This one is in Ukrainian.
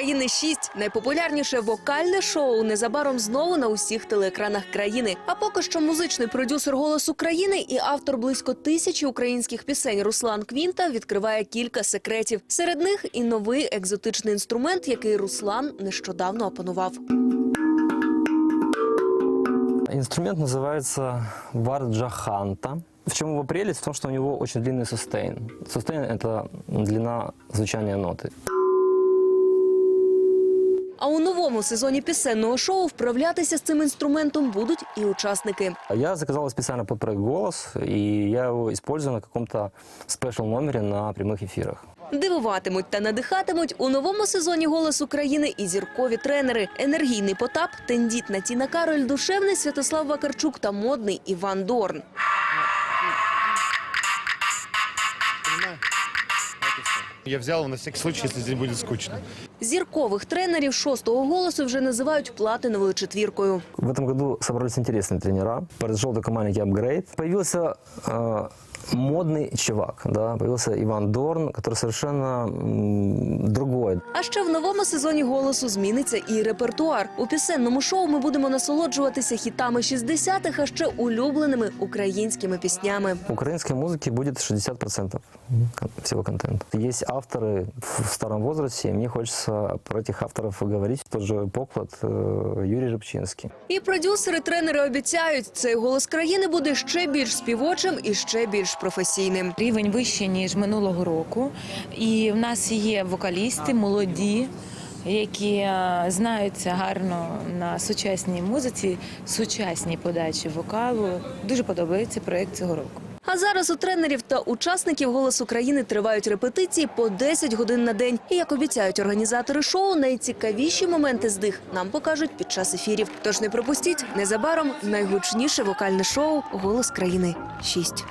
України 6 найпопулярніше вокальне шоу незабаром знову на усіх телеекранах країни. А поки що музичний продюсер «Голос України» і автор близько тисячі українських пісень Руслан Квінта відкриває кілька секретів. Серед них і новий екзотичний інструмент, який Руслан нещодавно опанував. Инструмент называется варджаханта. В чем его прелесть? В том, что у него очень длинный сустейн. Сустейн – это длина звучания ноты. А у новому сезоні пісенного шоу вправлятися з цим інструментом будуть і учасники. Я заказал специально под проект «Голос», и я его использую на каком-то спешл номере на прямых эфирах. Дивуватимуть та надихатимуть у новому сезоні «Голос України» і зіркові тренери. Енергійний Потап, тендітна Тіна Кароль, душевний Святослав Вакарчук та модний Іван Дорн. Я взял его на всякий случай, если здесь будет скучно. Зіркових тренерів шостого голосу вже називають платиновою четвіркою. В этом году собрались интересные тренера. Произошел такой маленький апгрейд. Появился э, модный чувак, да, появился Иван Дорн, который совершенно м, другой. А ще в новому сезоні голосу зміниться і репертуар. У пісенному шоу ми будемо насолоджуватися хітами 60-х, а ще улюбленими українськими піснями. Украинской музыки будет 60% кон- всего контента. Есть авторы в старом возрасте, и мне хочется про этих авторов говорить. Тот же поклад э, Юрий Рыбчинский. І продюсери, тренери обіцяють, цей голос країни буде ще більш співочим і ще більш професійним. Рівень вищий ніж минулого року, і в нас є вокалісти молоді. які е, знаються гарно на сучасній музиці, сучасній подачі вокалу. Дуже подобається проєкт цього року. А зараз у тренерів та учасників «Голос України» тривають репетиції по 10 годин на день. І як обіцяють організатори шоу, найцікавіші моменти з них нам покажуть під час ефірів. Тож не пропустіть незабаром найгучніше вокальне шоу «Голос країни 6».